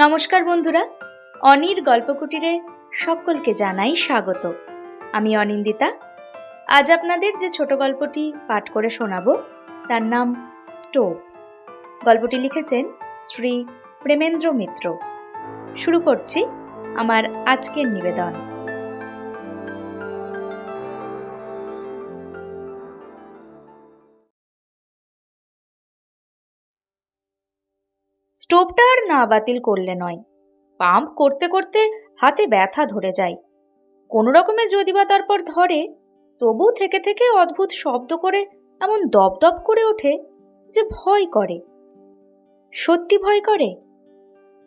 নমস্কার বন্ধুরা। অনির গল্পকুটিরে সকলকে জানাই স্বাগত। আমি অনিন্দিতা। আজ আপনাদের যে ছোট গল্পটি পাঠ করে শোনাব, তার নাম স্টোভ। গল্পটি লিখেছেন শ্রী প্রেমেন্দ্র মিত্র। শুরু করছি আমার আজকের নিবেদন। স্টোভটা আর না বাতিল করলে নয়। পাম্প করতে করতে হাতে ব্যথা ধরে যায়। কোনো রকমে যদি বা তারপর ধরে, তবু থেকে থেকে অদ্ভুত শব্দ করে, এমন দপদপ করে ওঠে যে ভয় করে। সত্যি ভয় করে?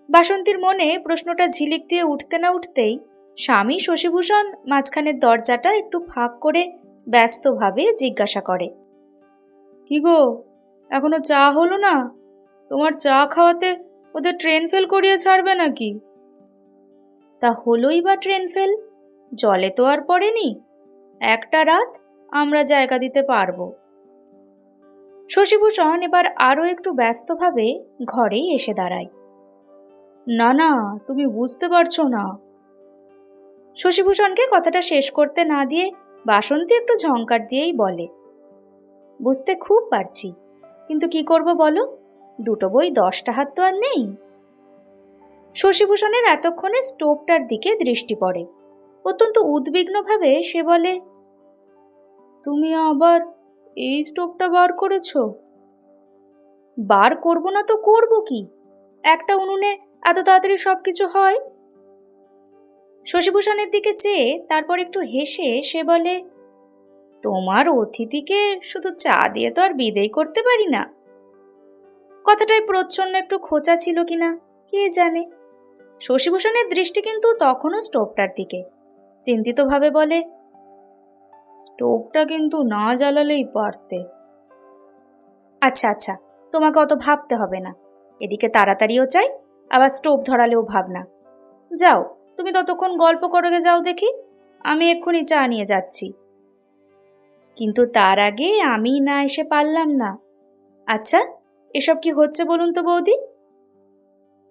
বাসন্তীর মনে প্রশ্নটা ঝিলিক দিয়ে উঠতে না উঠতেই স্বামী শশীভূষণ মাঝখানের দরজাটা একটু ফাঁক করে ব্যস্তভাবে জিজ্ঞাসা করে, কি গো, এখনও চা হলো না? তোমার চা খাওয়াতে ওদের ট্রেন ফেল করিয়ে ছাড়বে নাকি? তা হলোই বা ট্রেন ফেল জলে তো আর পড়েনি। একটা রাত আমরা জায়গা দিতে পারব। শশীভূষণ এবার আরও একটু ব্যস্তভাবে ঘরেই এসে দাঁড়ায়। না না, তুমি বুঝতে পারছ না। শশীভূষণকে কথাটা শেষ করতে না দিয়ে বাসন্তী একটু ঝঙ্কার দিয়েই বলে, বুঝতে খুব পারছি, কিন্তু কি করব বলো? দুটো বই দশটা হাত তো আর নেই। শশীভূষণের এতক্ষণে স্টোভটার দিকে দৃষ্টি পড়ে। অত্যন্ত উদ্বিগ্নভাবে সে বলে, তুমি আবার এই স্টোভটা বার করেছ? বার করব না তো করব কি? একটা উনুনে এত তাড়াতাড়ি সব কিছু হয়? শশীভূষণের দিকে চেয়ে তারপর একটু হেসে সে বলে, তোমার অতিথিকে শুধু চা দিয়ে তো আর বিদেয় করতে পারি না। কথাটায় প্রচ্ছন্ন একটু খোঁচা ছিল কিনা, কে জানে? শশীভূষণের দৃষ্টি কিন্তু তখনও স্টোভটার দিকে। চিন্তিতভাবে বলে, স্টোভটা কিন্তু না জ্বালালেই পারতে। আচ্ছা আচ্ছা তোমাকে অত ভাবতে হবে না। এদিকে তাড়াতাড়িও চাই, আবার স্টোভ ধরালেও ভাবনা যাও, তুমি ততক্ষণ গল্প করে যাও দেখি। আমি এক্ষুনি চা নিয়ে যাচ্ছি। কিন্তু তার আগে আমি না এসে পারলাম না। আচ্ছা এসব কি হচ্ছে বলুন তো বৌদি?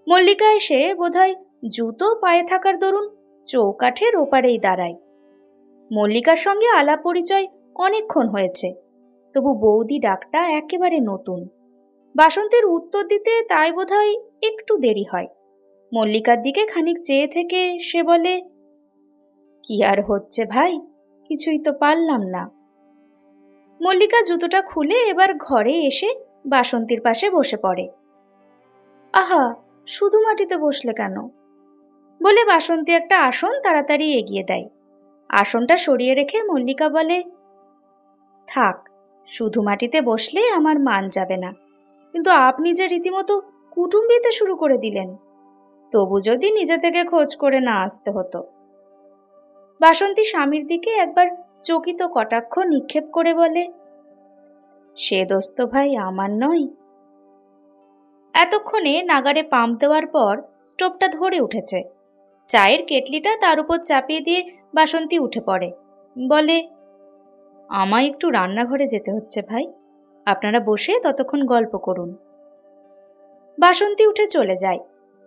মল্লিকা এসে বোধহয় জুতো পায়ে থাকার দরুন চৌকাঠের ওপারেই দাঁড়ায়। মল্লিকার সঙ্গে আলাপ পরিচয় অনেকক্ষণ হয়েছে, তবু বৌদি ডাকটা একেবারে নতুন। বাসন্তের উত্তর দিতে তাই বোধহয় একটু দেরি হয়। মল্লিকার দিকে খানিক চেয়ে থেকে সে বলে, কি আর হচ্ছে ভাই? কিছুই তো পারলাম না। মল্লিকা জুতোটা খুলে এবার ঘরে এসে বাসন্তীর পাশে বসে পড়ে। আহা, শুধু মাটিতে বসলে কেন? বলে বাসন্তী একটা আসন তাড়াতাড়ি এগিয়ে দেয়। আসনটা সরিয়ে রেখে মল্লিকা বলে, থাক, শুধু মাটিতে বসলে আমার মান যাবে না। কিন্তু আপনি যে রীতিমতো কুটুম্বিতে শুরু করে দিলেন, তবু যদি নিজে থেকে খোঁজ করে না আসতে হতো। বাসন্তী স্বামীর দিকে একবার চকিত কটাক্ষ নিক্ষেপ করে বলে সে দোস্ত ভাই আমার নয়। এতক্ষণে নাগারে পাম্প দেওয়ার পর স্টোভটা ধরে উঠেছে। চায়ের কেটলিটা তার উপর চাপিয়ে দিয়ে বাসন্তী উঠে পড়ে। বলে, আমায় একটু রান্নাঘরে যেতে হচ্ছে ভাই। আপনারা বসে ততক্ষণ গল্প করুন। বাসন্তী উঠে চলে যায়।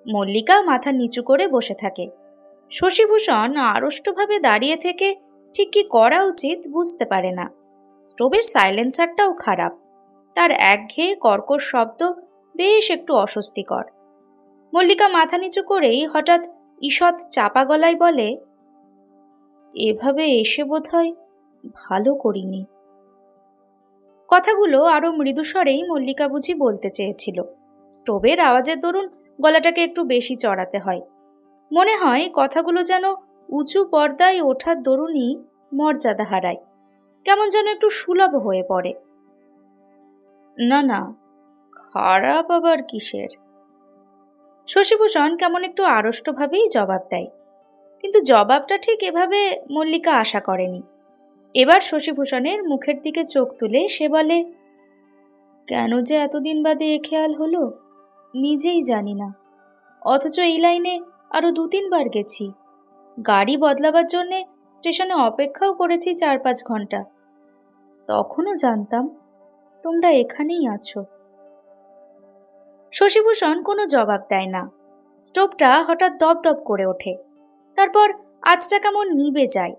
মল্লিকা মাথা নিচু করে বসে থাকে। শশীভূষণ আড়ষ্টভাবে দাঁড়িয়ে থেকে ঠিক কি করা উচিত বুঝতে পারে না। স্টোভের সাইলেন্সারটাও খারাপ। তার একঘেয়ে কর্কশ শব্দ বেশ একটু অস্বস্তিকর। মল্লিকা মাথা নিচু করেই হঠাৎ ঈষৎ চাপা গলায় বলে, এভাবে এসে বোধ হয় ভালো করিনি। কথাগুলো আরও মৃদুস্বরেই মল্লিকা বুঝি বলতে চেয়েছিল। স্টোভের আওয়াজের দরুন গলাটাকে একটু বেশি চড়াতে হয়। মনে হয় কথাগুলো যেন উঁচু পর্দায় ওঠার দরুনই মর্যাদা হারায়। কেমন যেন একটু সুলভ হয়ে পড়ে। না না, খারাপ আবার কিসের? শশীভূষণ কেমন একটু আড়ষ্টভাবেই জবাব দেয়, কিন্তু জবাবটা ঠিক এভাবে মল্লিকা আশা করেনি। এবার শশীভূষণের মুখের দিকে চোখ তুলে সে বলে, কেন যে এতদিন বাদে এ খেয়াল হলো? নিজেই জানি না। অথচ এই লাইনে আরও দু তিনবার গেছি। গাড়ি বদলাবার জন্যে স্টেশনে অপেক্ষাও করেছি চার পাঁচ ঘণ্টা। তখনও জানতাম তোমরা এখানেই আছো। শশীভূষণ কোনো জবাব দেয় না। স্টোভটা হঠাৎ দপদপ করে ওঠে। তারপর আজটা কেমন নিবে যায়।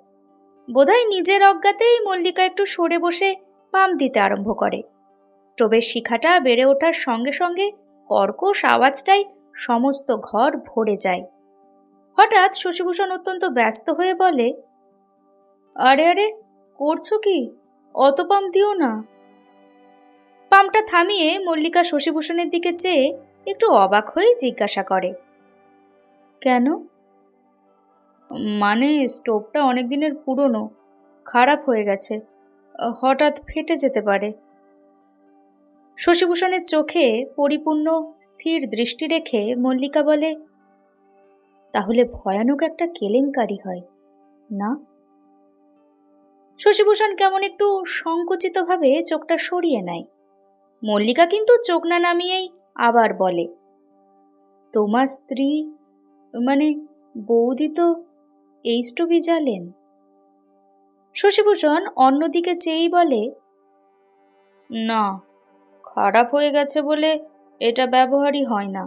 বোধহয় নিজের অজ্ঞাতেই মল্লিকা একটু সরে বসে পাম দিতে আরম্ভ করে। স্টোভের শিখাটা বেড়ে ওঠার সঙ্গে সঙ্গে কর্কশ আওয়াজটাই সমস্ত ঘর ভরে যায়। হঠাৎ শশীভূষণ অত্যন্ত ব্যস্ত হয়ে বলে, আরে আরে, করছ কি? অত পাম দিও না। পাম্পটা থামিয়ে মল্লিকা শশীভূষণের দিকে চেয়ে একটু অবাক হয়ে জিজ্ঞাসা করে, কেন? মানে স্টোভটা অনেক দিনের পুরনো, খারাপ হয়ে গেছে, হঠাৎ ফেটে যেতে পারে। শশীভূষণের চোখে পরিপূর্ণ স্থির দৃষ্টি রেখে মল্লিকা বলে, তাহলে ভয়ানক একটা কেলেঙ্কারি হয়, না? শশীভূষণ কেমন একটু সংকুচিতভাবে চোখটা সরিয়ে নেয়। মল্লিকা কিন্তু চোখ না নামিয়েই আবার বলে, তোমার স্ত্রী মানে বৌদি তো এই স্টোভই জ্বালেন শশীভূষণ অন্যদিকে চেয়েই বলে, না, খারাপ হয়ে গেছে বলে এটা ব্যবহারই হয় না।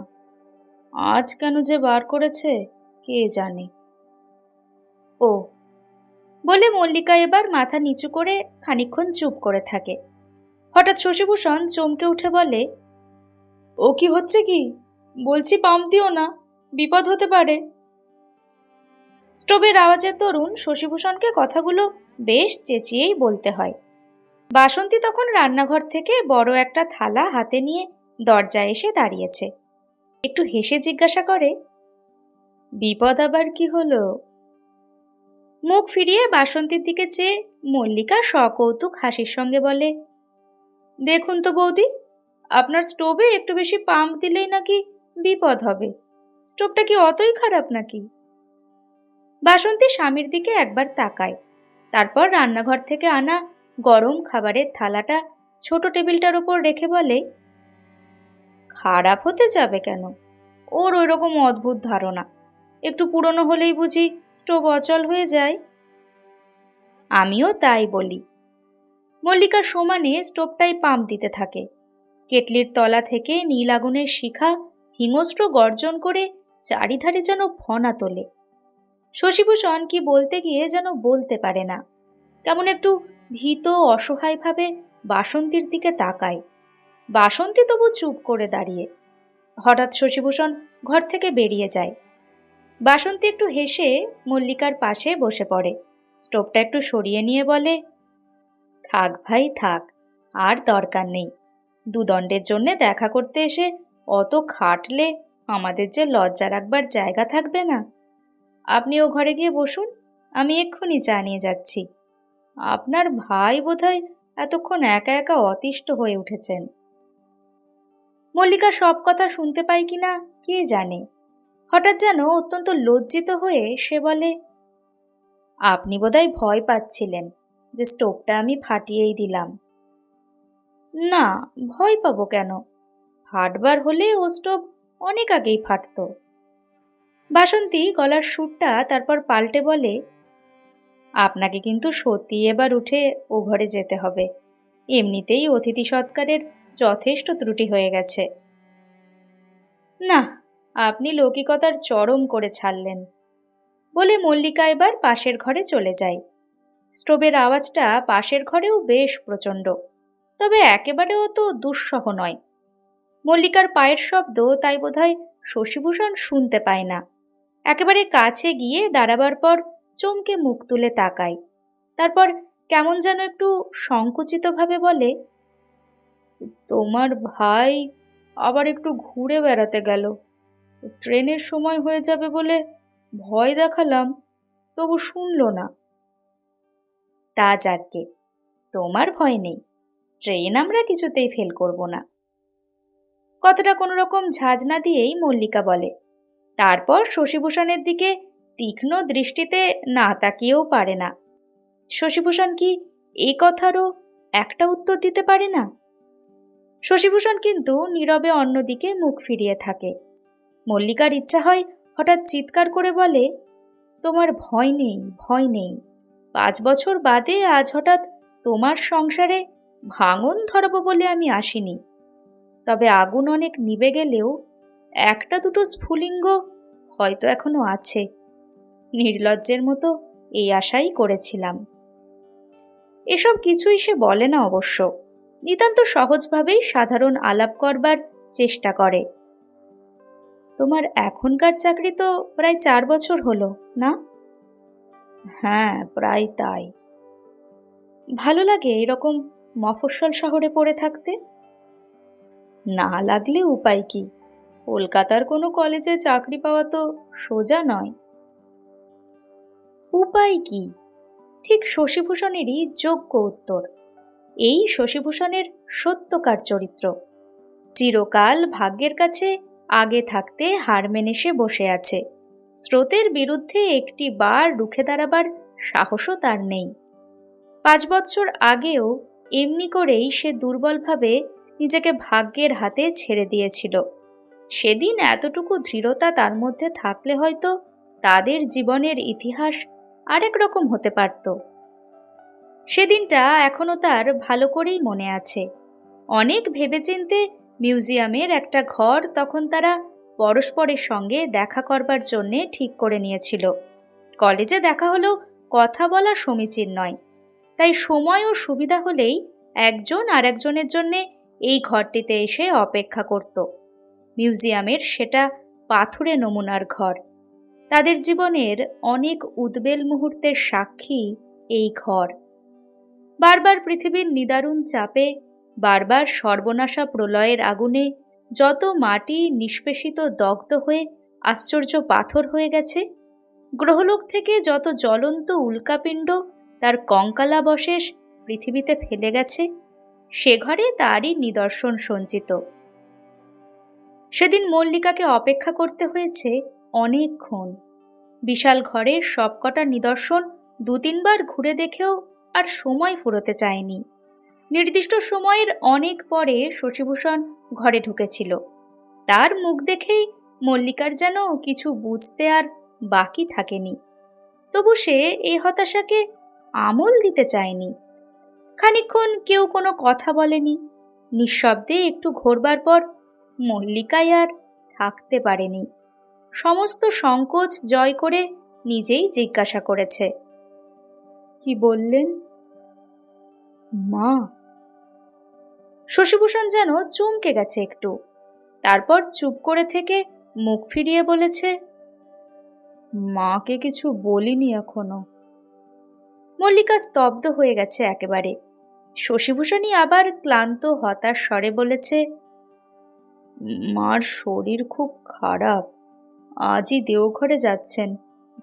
আজ কেন যে বার করেছে, কে জানে? ও বলে মল্লিকা এবার মাথা নিচু করে খানিকক্ষণ চুপ করে থাকে। হঠাৎ শশীভূষণ চমকে উঠে বলে, ও কি হচ্ছে কি? বলছি পাম্প দিও না, বিপদ হতে পারে। স্টোভের আওয়াজের দরুন শশীভূষণকে কথাগুলো বেশ চেঁচিয়েই বলতে হয়। বাসন্তী তখন রান্নাঘর থেকে বড় একটা থালা হাতে নিয়ে দরজায় এসে দাঁড়িয়েছে। একটু হেসে জিজ্ঞাসা করে, বিপদ আবার কি হলো? মুখ ফিরিয়ে বাসন্তীর দিকে চেয়ে মল্লিকা সকৌতুক হাসির সঙ্গে বলে, দেখুন তো বৌদি, আপনার স্টোভে একটু বেশি পাম্প দিলেই নাকি বিপদ হবে। স্টোভটা কি অতই খারাপ নাকি? বাসন্তী স্বামীর দিকে একবার তাকায়। তারপর রান্নাঘর থেকে আনা গরম খাবারের থালাটা ছোট টেবিলটার ওপর রেখে বলে, খারাপ হতে যাবে কেন? ওর ওই রকম অদ্ভুত ধারণা। একটু পুরনো হলেই বুঝি স্টোভ অচল হয়ে যায়। আমিও তাই বলি। মল্লিকা সমানে স্টোভটাই পাম্প দিতে থাকে। কেটলির তলা থেকে নীল আগুনের শিখা হিংস্র গর্জন করে চারিধারে যেন ফনা তোলে। শশীভূষণ কি বলতে গিয়ে যেন বলতে পারে না। কেমন একটু ভীত, অসহায়ভাবে বাসন্তীর দিকে তাকায়। বাসন্তী তবু চুপ করে দাঁড়িয়ে। হঠাৎ শশীভূষণ ঘর থেকে বেরিয়ে যায়। বাসন্তী একটু হেসে মল্লিকার পাশে বসে পড়ে। স্টোভটা একটু সরিয়ে নিয়ে বলে, থাক ভাই, থাক, আর দরকার নেই। দুদণ্ডের জন্যে দেখা করতে এসে অত খাটলে আমাদের যে লজ্জা রাখবার জায়গা থাকবে না। আপনি ও ঘরে গিয়ে বসুন, আমি এক্ষুনি জানিয়ে যাচ্ছি। আপনার ভাই বোধহয় এতক্ষণ একা একা অতিষ্ঠ হয়ে উঠেছেন। মল্লিকা সব কথা শুনতে পাই কিনা কে জানে? হঠাৎ যেন অত্যন্ত লজ্জিত হয়ে সে বলে, আপনি বোধহয় ভয় পাচ্ছিলেন যে স্টোভটা আমি ফাটিয়েই দিলাম। না, ভয় পাবো কেন? ফাটবার হলে ও স্টোভ অনেক আগেই ফাটতো। বাসন্তী গলার সুরটা তারপর পাল্টে বলে, আপনাকে কিন্তু সত্যি এবার উঠে ও ঘরে যেতে হবে। এমনিতেই অতিথি সৎকারের যথেষ্ট ত্রুটি হয়ে গেছে। না আপনি লৌকিকতার চরম করে ছাড়লেন। বলে মল্লিকা এবার পাশের ঘরে চলে যায়। স্টোভের আওয়াজটা পাশের ঘরেও বেশ প্রচণ্ড, তবে একেবারে অত দুঃসহ নয়। মল্লিকার পায়ের শব্দ তাই বোধহয় শশীভূষণ শুনতে পায় না। একেবারে কাছে গিয়ে দাঁড়াবার পর চমকে মুখ তুলে তাকায়। তারপর কেমন যেন একটু সংকুচিতভাবে বলে, তোমার ভাই আবার একটু ঘুরে বেড়াতে গেল। ট্রেনের সময় হয়ে যাবে বলে ভয় দেখালাম, তবু শুনল না। তা যাকে তোমার ভয় নেই, ট্রেন আমরা কিছুতেই ফেল করব না। কথাটা কোনো রকম ঝাঁজ না দিয়েই মল্লিকা বলে, তারপর শশীভূষণের দিকে তীক্ষ্ণ দৃষ্টিতে না তাকিয়েও পারে না। শশীভূষণ কি এই কথারও একটা উত্তর দিতে পারে না? শশীভূষণ কিন্তু নীরবে অন্যদিকে মুখ ফিরিয়ে থাকে। মল্লিকার ইচ্ছা হয় হঠাৎ চিৎকার করে বলে, তোমার ভয় নেই ভয় নেই। পাঁচ বছর বাদে আজ হঠাৎ তোমার সংসারে ভাঙন ধরব বলে আমি আসিনি। তবে আগুন অনেক নিবে গেলেও একটা দুটো স্ফুলিঙ্গ হয়তো এখনও আছে। নির্লজ্জের মতো এই আশাই করেছিলাম। এসব কিছুই সে বলে না অবশ্য। নিতান্ত সহজভাবেই সাধারণ আলাপ করবার চেষ্টা করে। তোমার এখনকার চাকরি তো প্রায় চার বছর হলো, না? হ্যাঁ প্রায় তাই। ভালো লাগে এরকম মফস্বল শহরে পড়ে থাকতে? না লাগলে উপায় কি? কলকাতার কোনো কলেজে চাকরি পাওয়া তো সোজা নয়। উপায় কি? ঠিক শশীভূষণেরই যোগ্য উত্তর। এই শশীভূষণের সত্যকার চরিত্র। চিরকাল ভাগ্যের কাছে আগে থাকতে হার মেনে সে বসে আছে। স্রোতের বিরুদ্ধে একটি বার রুখে দাঁড়াবার সাহসও তার নেই। পাঁচ বৎসর আগেও এমনি করেই সে দুর্বলভাবে নিজেকে ভাগ্যের হাতে ছেড়ে দিয়েছিল। সেদিন এতটুকু দৃঢ়তা তার মধ্যে থাকলে হয়তো তাদের জীবনের ইতিহাস আরেক রকম হতে পারত। সেদিনটা এখনও তার ভালো করেই মনে আছে। অনেক ভেবেচিন্তে মিউজিয়ামের একটা ঘর তখন তারা পরস্পরের সঙ্গে দেখা করবার জন্যে ঠিক করে নিয়েছিল। কলেজে দেখা হলেও কথা বলা সমীচীন নয়। তাই সময় ও সুবিধা হলেই একজন আর একজনের জন্যে এই ঘরটিতে এসে অপেক্ষা করত। মিউজিয়ামের সেটা পাথুরে নমুনার ঘর। তাদের জীবনের অনেক উদ্বেল মুহূর্তের সাক্ষী এই ঘর। বারবার পৃথিবীর নিদারুণ চাপে বারবার সর্বনাশা প্রলয়ের আগুনে যত মাটি নিষ্পেষিত দগ্ধ হয়ে আশ্চর্য পাথর হয়ে গেছে, গ্রহলোক থেকে যত জ্বলন্ত উল্কাপিণ্ড তার কঙ্কালাবশেষ পৃথিবীতে ফেলে গেছে, সে ঘরে তারই নিদর্শন সঞ্চিত। সেদিন মল্লিকাকে অপেক্ষা করতে হয়েছে অনেকক্ষণ। বিশাল ঘরের সবকটা নিদর্শন দু তিনবার ঘুরে দেখেও আর সময় ফুরোতে চায়নি। নির্দিষ্ট সময়ের অনেক পরে শশীভূষণ ঘরে ঢুকেছিল। তার মুখ দেখেই মল্লিকার যেন কিছু বুঝতে আর বাকি থাকেনি। তবু সে এই হতাশাকে আমল দিতে চায়নি। খানিক্ষণ কেউ কোনো কথা বলেনি। নিঃশব্দে একটু ঘোরবার পর মল্লিকায় আর থাকতে পারেনি। সমস্ত সংকোচ জয় করে নিজেই জিজ্ঞাসা করেছে, কি বললেন? মা শশীভূষণ যেন চমকে গেছে একটু। তারপর চুপ করে থেকে মুখ ফিরিয়ে বলেছে, মাকে কিছু বলিনি এখনও। মল্লিকা স্তব্ধ হয়ে গেছে একেবারে। শশীভূষণই আবার ক্লান্ত, হতাশ স্বরে বলেছে, মার শরীর খুব খারাপ। আজই দেওঘরে যাচ্ছেন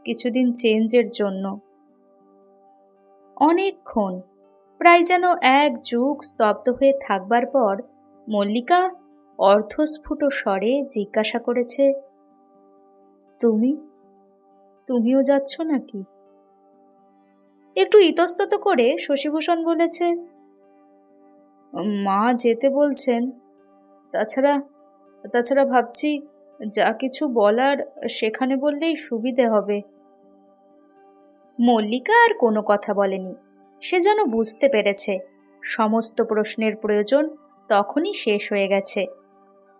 কিছুদিন চেঞ্জের জন্য। অনেকক্ষণ প্রায় যেন এক যুগ স্তব্ধ হয়ে থাকবার পর মল্লিকা অর্ধস্ফুট স্বরে জিজ্ঞাসা করেছে, তুমি? তুমিও যাচ্ছ নাকি? একটু ইতস্তত করে শশীভূষণ বলেছে, মা যেতে বলছেন। তাছাড়া তাছাড়া ভাবছি যা কিছু বলার সেখানে বললেই সুবিধে হবে। মল্লিকা আর কোনো কথা বলেনি। সে যেন বুঝতে পেরেছে। সমস্ত প্রশ্নের প্রয়োজন তখনই শেষ হয়ে গেছে।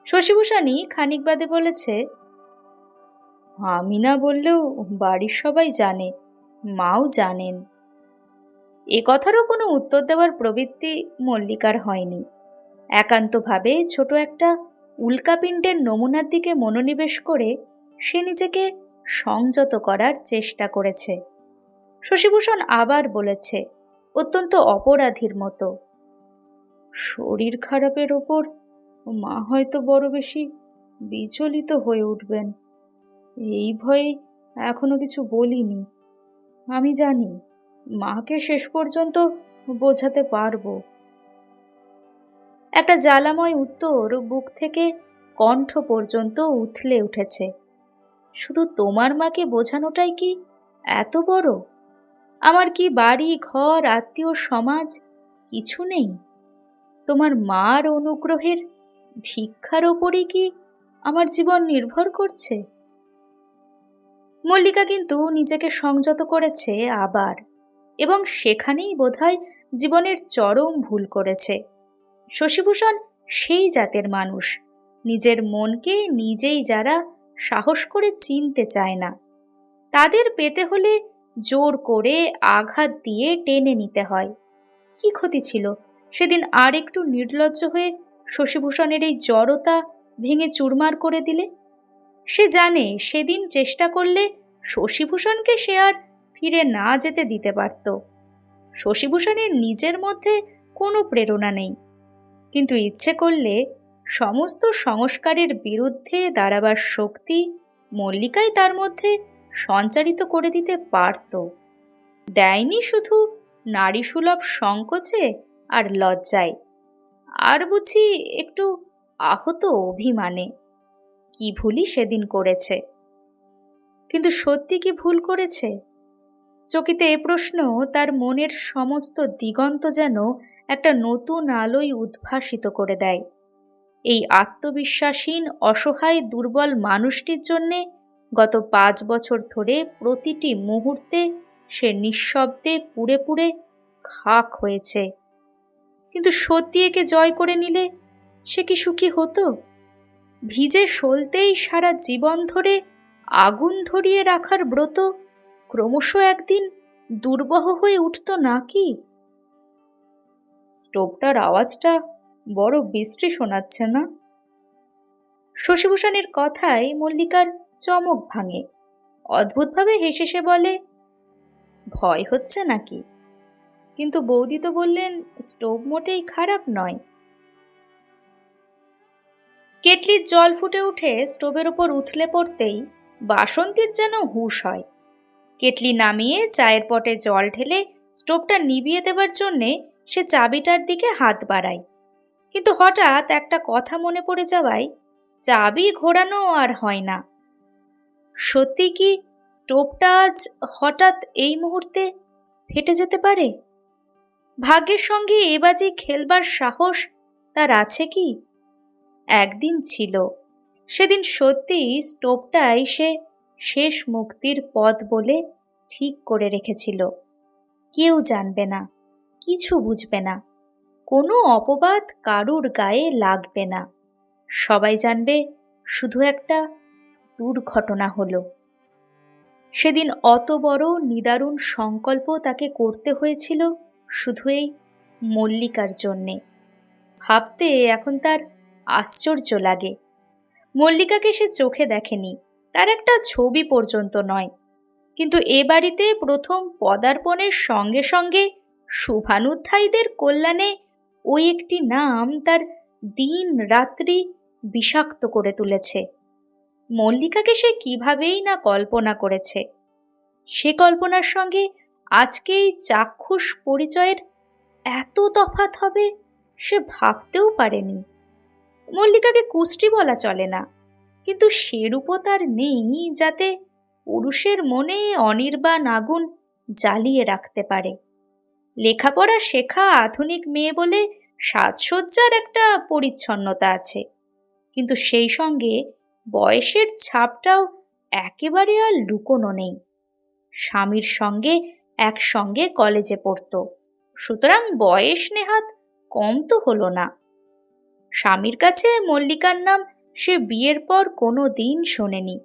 শশীভূষণই খানিক বাদে বলেছে, আমি না বললেও বাড়ির সবাই জানে, মাও জানেন। এ কথারও কোনো উত্তর দেওয়ার প্রবৃত্তি মল্লিকার হয়নি। একান্তভাবে ছোট একটা উল্কাপিণ্ডের নমুনার দিকে মনোনিবেশ করে সে নিজেকে সংযত করার চেষ্টা করেছে। শশীভূষণ আবার বলেছে অত্যন্ত অপরাধীর মতো। শরীর খারাপের ওপর মা হয়তো বড় বেশি বিচলিত হয়ে উঠবেন। এই ভয়ে এখনও কিছু বলিনি। আমি জানি, মাকে শেষ পর্যন্ত বোঝাতে পারব। একটা জ্বালাময় উত্তর বুক থেকে কণ্ঠ পর্যন্ত উথলে উঠেছে। শুধু তোমার মাকে বোঝানোটাই কি এত বড়? আমার কি বাড়ি, ঘর, আত্মীয়, সমাজ কিছু নেই? তোমার মার অনুগ্রহের ভিক্ষার ওপরই কি আমার জীবন নির্ভর করছে? মল্লিকা কিন্তু নিজেকে সংযত করেছে আবার, এবং সেখানেই বোধহয় জীবনের চরম ভুল করেছে। শশীভূষণ সেই জাতের মানুষ, নিজের মনকে নিজেই যারা সাহস করে চিনতে চায় না। তাদের পেতে হলে জোর করে আঘাত দিয়ে টেনে নিতে হয়। কি ক্ষতি ছিল? সেদিন আর একটু নির্লজ্জ হয়ে শশীভূষণের এই জড়তা ভেঙে চুরমার করে দিলে? সে জানে সেদিন চেষ্টা করলে শশীভূষণকে সে আর ফিরে না যেতে দিতে পারত। শশীভূষণের নিজের মধ্যে কোনো প্রেরণা নেই। কিন্তু ইচ্ছে করলে সমস্ত সংস্কারের বিরুদ্ধে দাঁড়াবার শক্তি মল্লিকাই তার মধ্যে সঞ্চারিত করে দিতে পারত। দেয়নি শুধু নারীসুলভ সংকোচে আর লজ্জায়। আর বুঝি একটু আহত অভিমানে। কি ভুলই সেদিন করেছে। কিন্তু সত্যি কি ভুল করেছে? চকিতে এ প্রশ্ন তার মনের সমস্ত দিগন্ত যেন একটা নতুন আলোয় উদ্ভাসিত করে দেয়। এই আত্মবিশ্বাসহীন, অসহায়, দুর্বল মানুষটির জন্যে গত পাঁচ বছর ধরে প্রতিটি মুহূর্তে সে নিঃশব্দে পুড়ে পুড়ে খাক হয়েছে। কিন্তু সত্যি একে জয় করে নিলে সে কি সুখী হতো? ভিজে সলতেই সারা জীবন ধরে আগুন ধরিয়ে রাখার ব্রত ক্রমশ একদিন দুর্বহ হয়ে উঠত নাকি? স্টোভটার আওয়াজটা বড় বিশ্রী শোনাচ্ছে না? শশীভূষণের কথায় মল্লিকার চমক ভাঙে। অদ্ভুতভাবে হেসে সে বলে, ভয় হচ্ছে নাকি? কিন্তু বৌদি তো বললেন, স্টোভ মোটেই খারাপ নয়। কেটলির জল ফুটে উঠে স্টোভের ওপর উথলে পড়তেই বাসন্তীর যেন হুশ হয়। কেটলি নামিয়ে চায়ের পটে জল ঢেলে স্টোভটা নিভিয়ে দেবার জন্যে সে চাবিটার দিকে হাত বাড়ায়। কিন্তু হঠাৎ একটা কথা মনে পড়ে যাওয়ায় চাবি ঘোরানো আর হয় না। সত্যি কি স্টোভটা আজ হঠাৎ এই মুহূর্তে ফেটে যেতে পারে? ভাগ্যের সঙ্গে এ বাজি খেলবার সাহস তার আছে কি? একদিন ছিল, সেদিন সত্যি স্টোভটাই সে শেষ মুক্তির পথ বলে ঠিক করে রেখেছিল। কেউ জানবে না, কিছু বুঝবে না, কোনো অপবাদ কারুর গায়ে লাগবে না। সবাই জানবে শুধু একটা দুর্ঘটনা হলো। সেদিন অত বড় নিদারুণ সংকল্প তাকে করতে হয়েছিল শুধু এই মল্লিকার জন্যে। ভাবতে এখন তার আশ্চর্য লাগে। মল্লিকাকে সে চোখে দেখেনি, তার একটা ছবি পর্যন্ত নয়। কিন্তু এ বাড়িতে প্রথম পদার্পণের সঙ্গে সঙ্গে শুভানুধ্যায়ীদের কল্যাণে ওই একটি নাম তার দিন রাত্রি বিষাক্ত করে তুলেছে। মল্লিকাকে সে কিভাবেই না কল্পনা করেছে? সে কল্পনার সঙ্গে আজকে এই চাক্ষুষ পরিচয়ের এত তফাত হবে সে ভাবতেও পারেনি। মল্লিকাকে কুষ্টি বলা চলে না, কিন্তু সেরূপও তার নেই যাতে পুরুষের মনে অনির্বাণ আগুন জ্বালিয়ে রাখতে পারে। লেখাপড়া শেখা আধুনিক মেয়ে বলে সাজসজ্জার একটা পরিচ্ছন্নতা আছে, কিন্তু সেই সঙ্গে বয়সের ছাপটাও একেবারে আর লুকোনো নেই। স্বামীর সঙ্গে একসঙ্গে কলেজে পড়ত। সুতরাং বয়স নেহাত কম তো হলো না। স্বামীর কাছে মল্লিকার নাম সে বিয়ের পর কোনো দিন শোনেনি।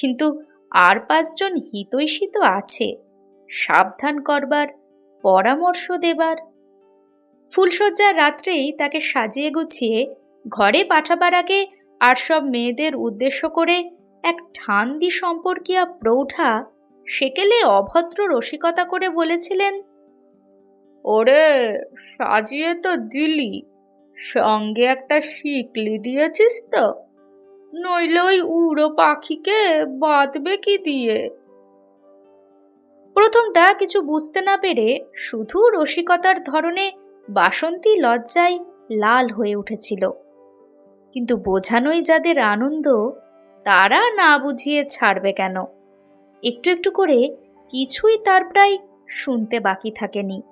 কিন্তু আর পাঁচজন হিতৈষী তো আছে। সাবধান করবার, পরামর্শ দেবার। ফুলশয্যার রাত্রেই তাকে সাজিয়ে গুছিয়ে ঘরে পাঠাবার আগে আর সব মেয়েদের উদ্দেশ্য করে এক ঠান্দি সম্পর্কিয়া প্রৌঢ়া সেকেলে অভদ্র রসিকতা করে বলেছিলেন, ওরে, সাজিয়ে তো দিলি, সঙ্গে একটা শিকলি দিয়েছিস তো, নইলে ওই উড়ো পাখিকে বাঁধবে কি দিয়ে? প্রথমটা কিছু বুঝতে না পেরে শুধু রসিকতার ধরনে বাসন্তী লজ্জায় লাল হয়ে উঠেছিল। কিন্তু বোঝানোই যাদের আনন্দ, তারা না বুঝিয়ে ছাড়বে কেন? একটু একটু করে কিছুই তার প্রায় শুনতে বাকি থাকেনি।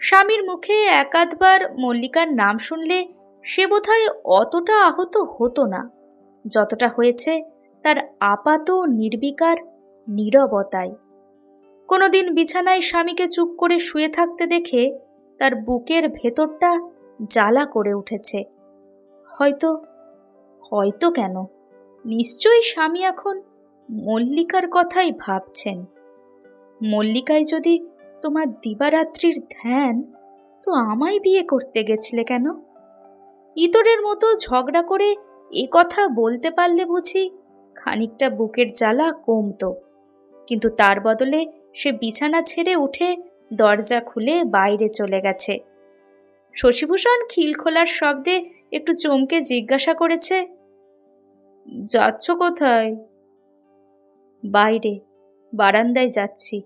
স্বামীর মুখে একাধবার মল্লিকার নাম শুনলে সে বোধহয় অতটা আহত হতো না। যতটা হয়েছে তার আপাত নির্বিকার নীরবতায়। কোনোদিন বিছানায় স্বামীকে চুপ করে শুয়ে থাকতে দেখে তার বুকের ভেতরটা জ্বালা করে উঠেছে। হয়তো হয়তো কেন? নিশ্চয়ই স্বামী এখন মল্লিকার কথাই ভাবছেন। মল্লিকায় যদি তোমার দিবারাত্রির ধ্যান, তো আমায় বিয়ে করতে গেছিলে কেন? ইতরের মতো ঝগড়া করে এ কথা বলতে পারলে বুঝি খানিকটা বুকের জ্বালা কমতো। কিন্তু তার বদলে সে বিছানা ছেড়ে উঠে দরজা খুলে বাইরে চলে গেছে। শশীভূষণ খিল খোলার শব্দে একটু চমকে জিজ্ঞাসা করেছে, যাচ্ছ কোথায়? বাইরে, বারান্দায় যাচ্ছি।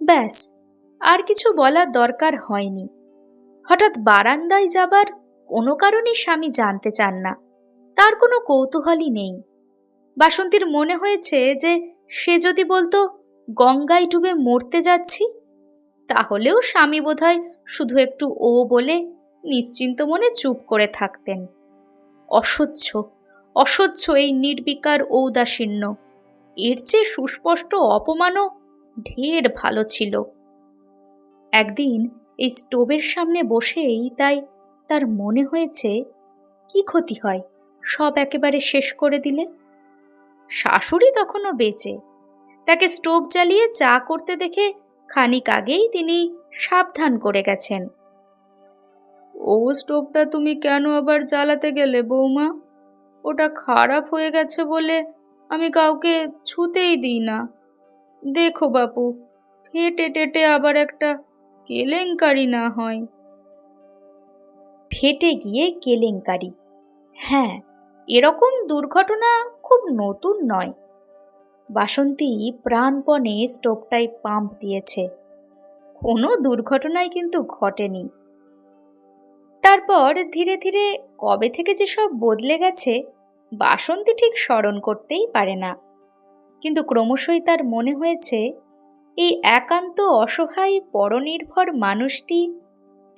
ব্যাস, আর কিছু বলার দরকার হয়নি। হঠাৎ বারান্দায় যাবার কোনো কারণেই স্বামী জানতে চান না। তার কোনো কৌতূহলই নেই। বাসন্তীর মনে হয়েছে যে, সে যদি বলতো, গঙ্গায় ডুবে মরতে যাচ্ছি, তাহলেও স্বামী বোধহয় শুধু একটু ও বলে নিশ্চিন্ত মনে চুপ করে থাকতেন। অসহ্য অসহ্য এই নির্বিকার ঔদাসীন্য। এর চেয়ে সুস্পষ্ট অপমানও ঢের ভালো ছিল। একদিন এই স্টোভের সামনে বসেই তাই তার মনে হয়েছে, কি ক্ষতি হয়? সব একেবারে শেষ করে দিলে? শাশুড়ি তখনও বেঁচে। তাকে স্টোভ জ্বালিয়ে চা করতে দেখে খানিক আগেই তিনি সাবধান করে গেছেন। ও স্টোভটা তুমি কেন আবার জ্বালাতে গেলে, বৌমা? ওটা খারাপ হয়ে গেছে বলে আমি কাউকে ছুতেই দিই না। দেখো বাপু, ফেটে টেটে আবার একটা কেলেঙ্কারি না হয়। ফেটে গিয়ে কেলেঙ্কারি। হ্যাঁ এরকম দুর্ঘটনা খুব নতুন নয়। বাসন্তী প্রাণপণে স্টোভটায় পাম্প দিয়েছে। কোনো দুর্ঘটনাই কিন্তু ঘটেনি। তারপর ধীরে ধীরে কবে থেকে যে সব বদলে গেছে, বাসন্তী ঠিক স্মরণ করতেই পারে না। কিন্তু ক্রমশই তার মনে হয়েছে, এই একান্ত অসহায় পরনির্ভর মানুষটি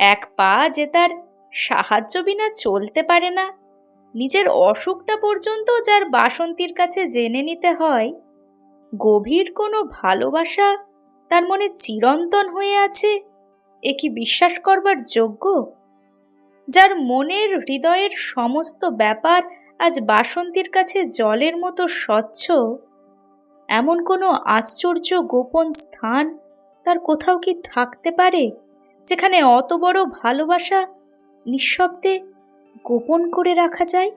এক পা যে তার সাহায্য বিনা চলতে পারে না, নিজের অসুখটা পর্যন্ত যার বাসন্তীর কাছে জেনে নিতে হয়, গভীর কোনো ভালোবাসা তার মনে চিরন্তন হয়ে আছে, এ কি বিশ্বাস করবার যোগ্য? যার মনের হৃদয়ের সমস্ত ব্যাপার আজ বাসন্তীর কাছে জলের মতো স্বচ্ছ, এমন কোনো আশ্চর্য গোপন স্থান তার কোথাও কি থাকতে পারে, যেখানে অত বড় ভালোবাসা নিঃশব্দে গোপন করে রাখা যায়?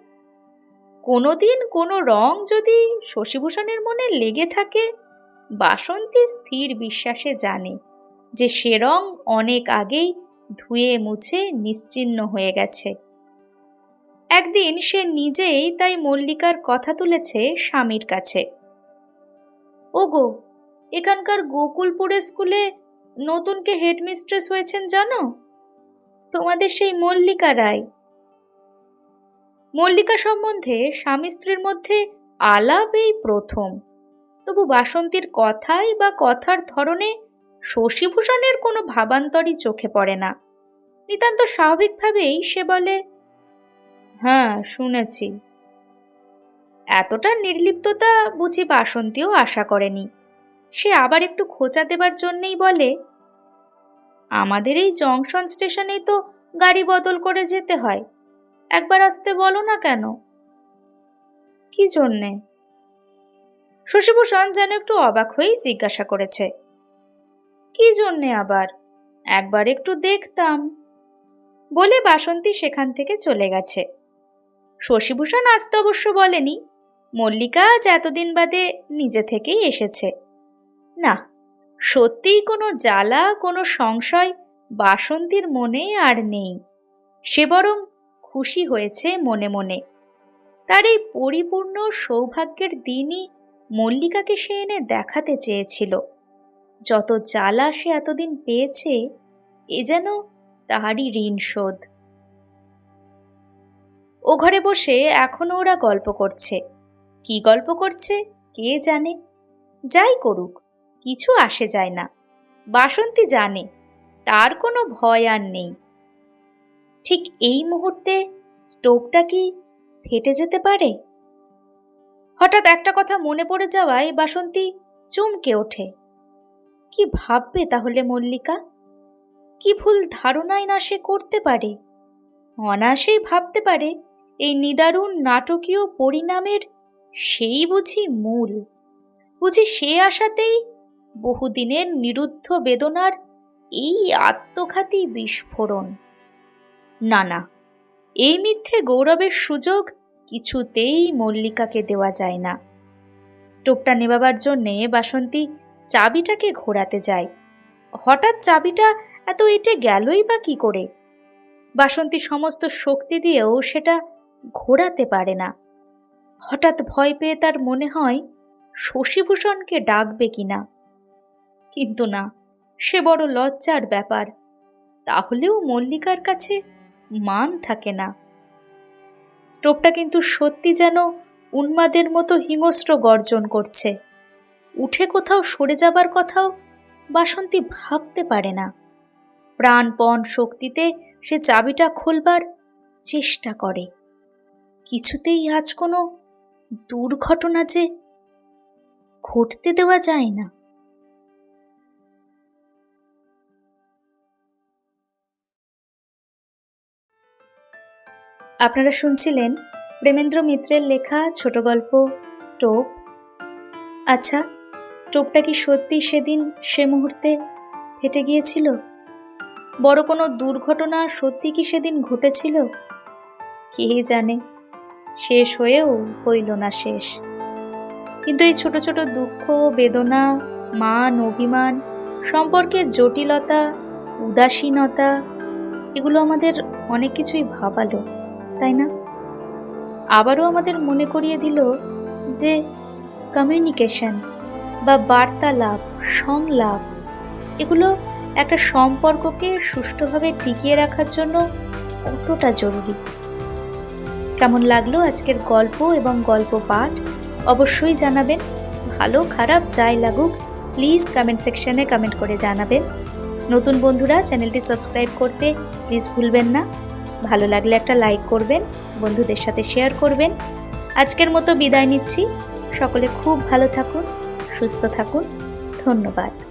কোনোদিন কোনো রং যদি শশীভূষণের মনে লেগে থাকে, বাসন্তী স্থির বিশ্বাসে জানে যে সে রং অনেক আগেই ধুয়ে মুছে নিশ্চিন্ন হয়ে গেছে। একদিন সে নিজেই তাই মল্লিকার কথা তুলেছে স্বামীর কাছে। ওগো, এখানকার গোকুলপুরে স্কুলে নতুনকে হেডমিস্ট্রেস হয়েছেন জানো? তোমাদের সেই মল্লিকা রায়। মল্লিকা সম্বন্ধে স্বামী স্ত্রীর মধ্যে আলাপ এই প্রথম। তবু বাসন্তীর কথাই বা কথার ধরনে শশীভূষণের কোনো ভাবান্তরই চোখে পড়ে না। নিতান্ত স্বাভাবিকভাবেই সে বলে হ্যাঁ শুনেছি। এতটা নির্লিপ্ততা বুঝি বাসন্তীও আশা করেনি। সে আবার একটু খোঁচা দেবার জন্যেই বলে, আমাদের এই জংশন স্টেশনেই তো গাড়ি বদল করে যেতে হয়। একবার আসতে বলো না কেন? কি জন্যে? শশীভূষণ যেন একটু অবাক হয়েই জিজ্ঞাসা করেছে কি জন্যে আবার? একবার একটু দেখতাম। বলে বাসন্তী সেখান থেকে চলে গেছে। শশীভূষণ আসতে অবশ্য বলেনি, মল্লিকা আজ এতদিন বাদে নিজে থেকেই এসেছে। না, সত্যিই কোনো জ্বালা, কোনো সংশয় বাসন্তীর মনে আর নেই। সে বরং খুশি হয়েছে মনে মনে। তার এই পরিপূর্ণ সৌভাগ্যের দিনই মল্লিকাকে সে এনে দেখাতে চেয়েছিল। যত জ্বালা সে এতদিন পেয়েছে, এ যেন তাহারই ঋণ শোধ। ও ঘরে বসে এখনও ওরা গল্প করছে। কি গল্প করছে, কে জানে? যাই করুক, কিছু আসে যায় না। বাসন্তী জানে, তার কোনো ভয় আর নেই। ঠিক এই মুহূর্তে স্টোভটা কি ফেটে যেতে পারে? হঠাৎ একটা কথা মনে পড়ে যাওয়ায় বাসন্তী চমকে ওঠে। কি ভাববে তাহলে মল্লিকা? কি ভুল ধারণাই না সে করতে পারে? অনায়াসেই ভাবতে পারে, এই নিদারুণ নাটকীয় পরিণামের সেই বুঝি মূল। বুঝি সে আশাতেই বহুদিনের নিরুদ্ধ বেদনার এই আত্মঘাতী বিস্ফোরণ। না না, এই মিথ্যে গৌরবের সুযোগ কিছুতেই মল্লিকাকে দেওয়া যায় না। স্টোভটা নেবাবার জন্যে বাসন্তী চাবিটাকে ঘোরাতে যায় হঠাৎ চাবিটা এত এটে গেলই বা কি করে? বাসন্তী সমস্ত শক্তি দিয়েও সেটা ঘোরাতে পারে না। হঠাৎ ভয় পেয়ে তার মনে হয়, শশীভূষণকে ডাকবে কিনা কিন্তু না, সে বড় লজ্জার ব্যাপার। তাহলেও মল্লিকার কাছে মান থাকে না। স্টোভটা কিন্তু সত্যি যেন উন্মাদের মতো হিংস্র গর্জন করছে। উঠে কোথাও সরে যাবার কথাও বাসন্তী ভাবতে পারে না। প্রাণপণ শক্তিতে সে চাবিটা খোলবার চেষ্টা করে। কিছুতেই আজ কোনো দুর্ঘটনা যে ঘটতে দেওয়া যায় না। আপনারা শুনছিলেন প্রেমেন্দ্র মিত্রের লেখা ছোট গল্প স্টোভ আচ্ছা স্টোভটা কি সত্যি সেদিন সে মুহূর্তে ফেটে গিয়েছিল? বড় কোনো দুর্ঘটনা সত্যি কি সেদিন ঘটেছিল? কে জানে? শেষ হয়েও হইল না শেষ। কিন্তু এই ছোট ছোট দুঃখ, বেদনা, মান, অভিমান, সম্পর্কের জটিলতা, উদাসীনতা, এগুলো আমাদের অনেক কিছুই ভাবালো, তাই না? আবারও আমাদের মনে করিয়ে দিল যে কমিউনিকেশন বা বার্তালাপ, সংলাপ, এগুলো একটা সম্পর্ককে সুষ্ঠুভাবে টিকিয়ে রাখার জন্য কতটা জরুরি? কেমন লাগল আজকের গল্প এবং গল্প পাঠ? অবশ্যই জানাবেন। ভালো, খারাপ, যাই লাগুক প্লিজ কমেন্ট সেকশনে কমেন্ট করে জানাবেন। নতুন বন্ধুরা, চ্যানেলটি সাবস্ক্রাইব করতে প্লিজ ভুলবেন না। ভালো লাগলে একটা লাইক করবেন, বন্ধুদের সাথে শেয়ার করবেন। আজকের মতো বিদায় নিচ্ছি। সকলে খুব ভালো থাকুন। সুস্থ থাকুন। ধন্যবাদ।